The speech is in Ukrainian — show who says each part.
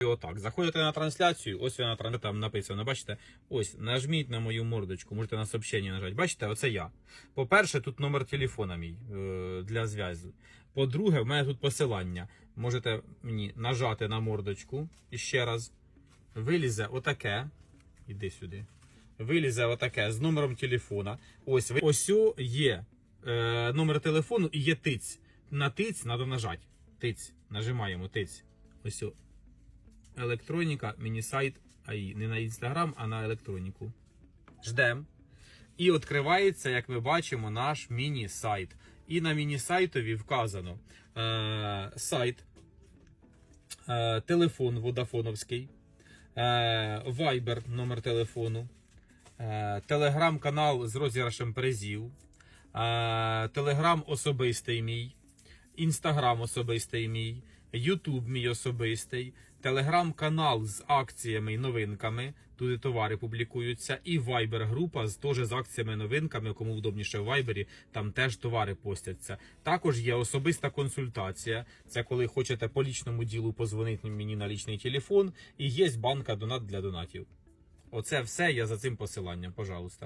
Speaker 1: І отак. Заходите на трансляцію, ось вона там написано, бачите? Ось, нажміть на мою мордочку, можете на сообщення нажати. Бачите, оце я. По-перше, тут номер телефона мій е, для зв'язку. По-друге, в мене тут посилання. Можете мені нажати на мордочку і ще раз. Вилізе отаке. Іди сюди. Вилізе отаке з номером телефона. Ось ось є е, номер телефону і є тиць. На тиць треба нажати. Тиць. Нажимаємо тиць. Ось о. Електроніка, міні-сайт АІ. Не на інстаграм, а на електроніку. Ждем. І відкривається, як ми бачимо, наш міні-сайт. І на міні-сайтові вказано е, сайт, е, телефон водафоновський, е, Viber номер телефону, е, телеграм-канал з розіграшем призів, е, телеграм особистий мій, інстаграм особистий мій, Ютуб мій особистий, телеграм-канал з акціями і новинками. Туди товари публікуються, і Viber група з теж з акціями і новинками, кому вдобніше в Вайбері, там теж товари постяться. Також є особиста консультація. Це коли хочете по лічному ділу позвонити мені на лічний телефон, і є банка донат для донатів. Оце все я за цим посиланням, пожалуйста.